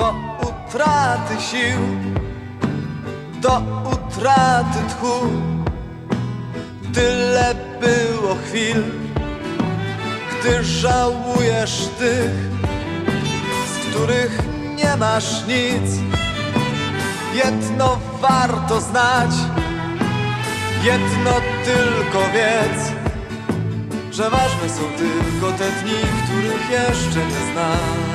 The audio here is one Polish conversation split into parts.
utraty sił, do utraty tchu. Tyle było chwil, gdy żałujesz tych, z których nie masz nic. Jedno warto znać, jedno tylko wiedz, że ważne są tylko te dni, których jeszcze nie znamy.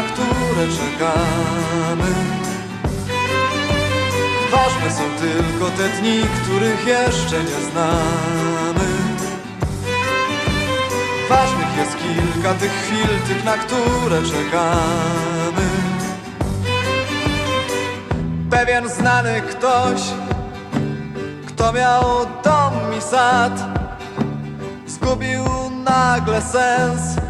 Na które czekamy. Ważne są tylko te dni, których jeszcze nie znamy. Ważnych jest kilka tych chwil, tych, na które czekamy. Pewien znany ktoś, kto miał dom i sad, zgubił nagle sens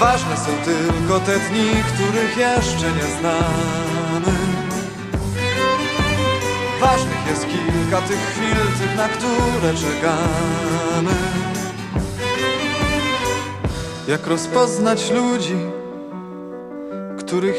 Ważne są tylko te dni, których jeszcze nie znamy Ważnych jest kilka tych chwil, tych, na które czekamy. Jak rozpoznać ludzi, których